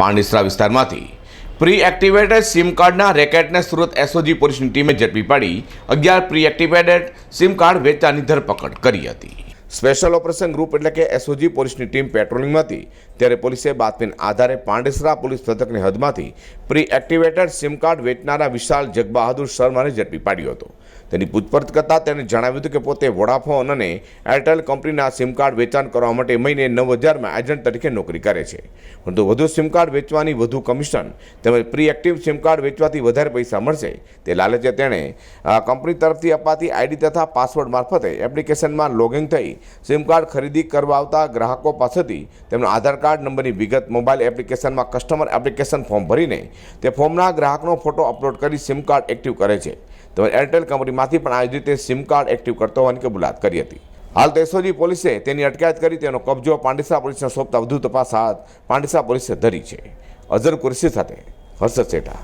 પાંડિસરા વિસ્તારમાંથી. Pre activated sim કાર્ડના રેકેટને Surat SOG પોલીસની ટીમે ઝડપી પાડી. અગિયાર પ્રી એક્ટિવેટેડ સિમ કાર્ડ વેચતાની ધરપકડ કરી હતી. સ્પેશિયલ ઓપરેશન ગ્રુપ એટલે કે એસઓજી પોલીસની ટીમ પેટ્રોલિંગમાં હતી ત્યારે પોલીસે બાતમીના આધારે પાંડેસરા પોલીસ મથકની હદમાંથી પ્રી એક્ટિવેટેડ સિમ કાર્ડ વેચનારા વિશાલ જગબહાદુર શર્માને ઝડપી પાડ્યો હતો. તેની પૂછપરછ કરતાં તેણે જણાવ્યું હતું કે પોતે વોડાફોન અને એરટેલ કંપનીના સિમ કાર્ડ વેચાણ કરવા માટે મહિને નવ હજારમાં એજન્ટ તરીકે નોકરી કરે છે. પરંતુ વધુ સિમ કાર્ડ વેચવાની વધુ કમિશન તેમજ પ્રી એક્ટિવ સિમ કાર્ડ વેચવાથી વધારે પૈસા મળશે તે લાલચે તેણે કંપની તરફથી અપાતી આઈડી તથા પાસવર્ડ મારફતે એપ્લિકેશનમાં લોગિન થઈ સિમ કાર્ડ ખરીદી કરવા આવતા ગ્રાહકો પાસેથી તેમનો આધાર કાર્ડ નંબરની વિગત, મોબાઈલ એપ્લિકેશનમાં કસ્ટમર એપ્લિકેશન ફોર્મ ભરીને તે ફોર્મના ગ્રાહકનો ફોટો અપલોડ કરી સિમ કાર્ડ એક્ટિવ કરે છે. તેમજ એરટેલ કંપનીમાંથી પણ આ રીતે સિમ કાર્ડ એક્ટિવ કરતો હોવાની કબૂલાત કરી હતી. હાલ તેસોજી પોલીસે તેની અટકાયત કરી તેનો કબજો પાંડિસા પોલીસને સોંપતા વધુ તપાસ હાથ પાંડિસા પોલીસે ધરી છે. અઝર કુરશી સાથે હર્ષદ શેઠા.